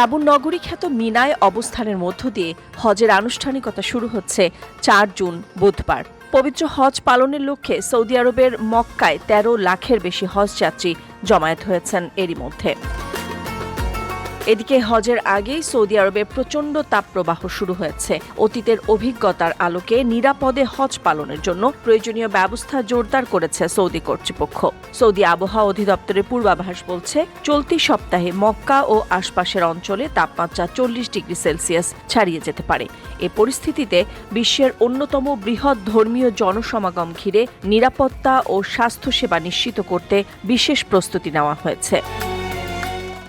তাবুর নগরী খ্যাত মিনায় অবস্থানের মধ্য দিয়ে হজের আনুষ্ঠানিকতা শুরু হচ্ছে চার জুন বুধবার। পবিত্র হজ পালনের লক্ষ্যে সৌদি আরবের মক্কায় তেরো লাখের বেশি হজ যাত্রী জমায়েত হয়েছেন এরই মধ্যে। এদিকে হজের আগেই সৌদি আরবে প্রচণ্ড তাপপ্রবাহ শুরু হয়েছে। অতীতের অভিজ্ঞতার আলোকে নিরাপদে হজ পালনের জন্য প্রয়োজনীয় ব্যবস্থা জোরদার করেছে সৌদি কর্তৃপক্ষ। সৌদি আবহাওয়া অধিদপ্তরের পূর্বাভাস বলছে, চলতি সপ্তাহে মক্কা ও আশপাশের অঞ্চলে তাপমাত্রা চল্লিশ ডিগ্রি সেলসিয়াস ছাড়িয়ে যেতে পারে। এ পরিস্থিতিতে বিশ্বের অন্যতম বৃহৎ ধর্মীয় জনসমাগম ঘিরে নিরাপত্তা ও স্বাস্থ্যসেবা নিশ্চিত করতে বিশেষ প্রস্তুতি নেওয়া হয়েছে।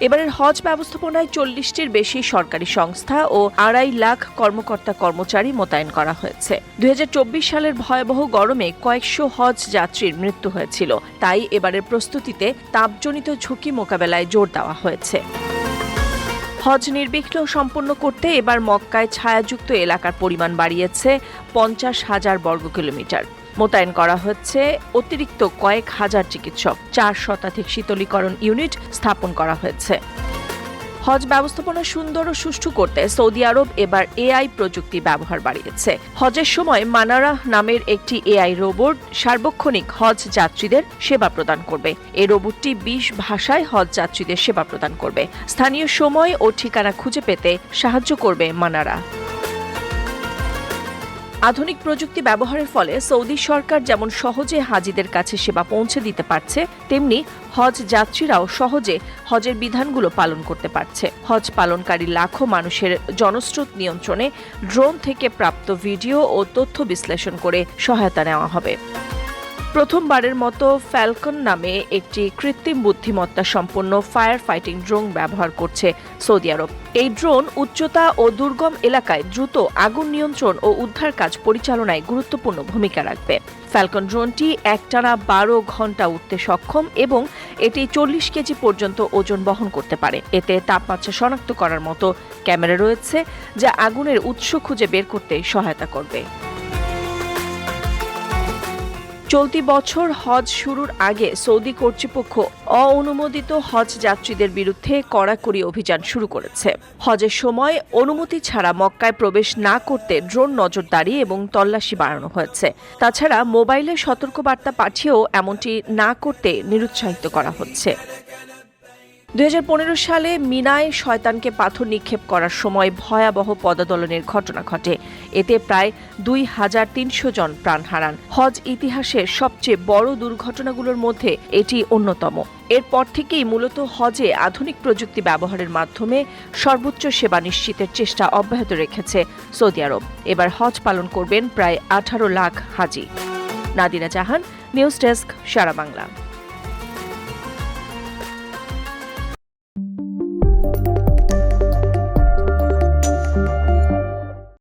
এবারের হজ ব্যবস্থাপনায় চল্লিশটির বেশি সরকারি সংস্থা ও আড়াই লাখ কর্মকর্তা কর্মচারী মোতায়েন করা হয়েছে। দুই হাজার চব্বিশ সালের ভয়াবহ গরমে কয়েকশো হজ যাত্রীর মৃত্যু হয়েছিল। তাই এবারের প্রস্তুতিতে তাপজনিত ঝুঁকি মোকাবেলায় জোর দেওয়া হয়েছে। হজ নির্বিঘ্ন সম্পন্ন করতে এবার মক্কায় ছায়াযুক্ত এলাকার পরিমাণ বাড়িয়েছে পঞ্চাশ হাজার বর্গ কিলোমিটার মোতায়েন করা হচ্ছে। অতিরিক্ত কয়েক হাজার চিকিৎসক, চার শতাধিক শীতলীকরণ ইউনিট স্থাপন করা হয়েছে। হজ ব্যবস্থাপনা সুন্দর ও সুষ্ঠু করতে সৌদি আরব এবার এআই প্রযুক্তি ব্যবহার বাড়িয়েছে। হজের সময় মানারা নামের একটি এআই রোবট সার্বক্ষণিক হজ যাত্রীদের সেবা প্রদান করবে। এই রোবটটি বিশ ভাষায় হজ যাত্রীদের সেবা প্রদান করবে। স্থানীয় সময় ও ঠিকানা খুঁজে পেতে সাহায্য করবে মানারা আধুনিক প্রযুক্তি ব্যবহারের ফলে সৌদি সরকার যেমন সহজে হাজিদের কাছে সেবা পৌঁছে দিতে পারছে, তেমনি হজ যাত্রীরাও সহজে হজের বিধানগুলো পালন করতে পারছে। হজ পালনকারী লাখো মানুষের জনস্রোত নিয়ন্ত্রণে ড্রোন থেকে প্রাপ্ত ভিডিও ও তথ্য বিশ্লেষণ করে সহায়তা নেওয়া হবে। প্রথমবারের মতো ফ্যালকন নামে একটি কৃত্রিম বুদ্ধিমত্তা সম্পন্ন ফায়ার ফাইটিং ড্রোন ব্যবহার করছে সৌদি আরব। এই ড্রোন উচ্চতা ও দুর্গম এলাকায় দ্রুত আগুন নিয়ন্ত্রণ ও উদ্ধার কাজ পরিচালনায় গুরুত্বপূর্ণ ভূমিকা রাখবে। ফ্যালকন ড্রোনটি একটানা বারো ঘণ্টা উঠতে সক্ষম এবং এটি চল্লিশ কেজি পর্যন্ত ওজন বহন করতে পারে। এতে তাপমাত্রা শনাক্ত করার মতো ক্যামেরা রয়েছে যা আগুনের উৎস খুঁজে বের করতে সহায়তা করবে। চলতি বছর হজ শুরুর আগে সৌদি কর্তৃপক্ষ অনুমোদিত হজ যাত্রীদের বিরুদ্ধে কড়াকড়ি অভিযান শুরু করেছে। হজের সময় অনুমতি ছাড়া মক্কায় প্রবেশ না করতে ড্রোন নজরদারি এবং তল্লাশি বাড়ানো হয়েছে। তাছাড়া মোবাইলে সতর্কবার্তা পাঠিয়েও এমনটি না করতে নিরুৎসাহিত করা হচ্ছে। দুই হাজার পনেরো সালে মিনায় শয়তানকে পাথর নিক্ষেপ করার সময় ভয়াবহ পদদলনের ঘটনা ঘটে। এতে প্রায় দুই হাজার তিনশো জন প্রাণ হারান। হজ ইতিহাসের সবচেয়ে বড় দুর্ঘটনাগুলোর মধ্যে এটি অন্যতম। এরপর থেকেই মূলত হজে আধুনিক প্রযুক্তি ব্যবহারের মাধ্যমে সর্বোচ্চ সেবা নিশ্চিতের চেষ্টা অব্যাহত রেখেছে সৌদি আরব। এবার হজ পালন করবেন প্রায় আঠারো লাখ হাজি। নাদিনা জাহান, নিউজ ডেস্ক, সারা বাংলা।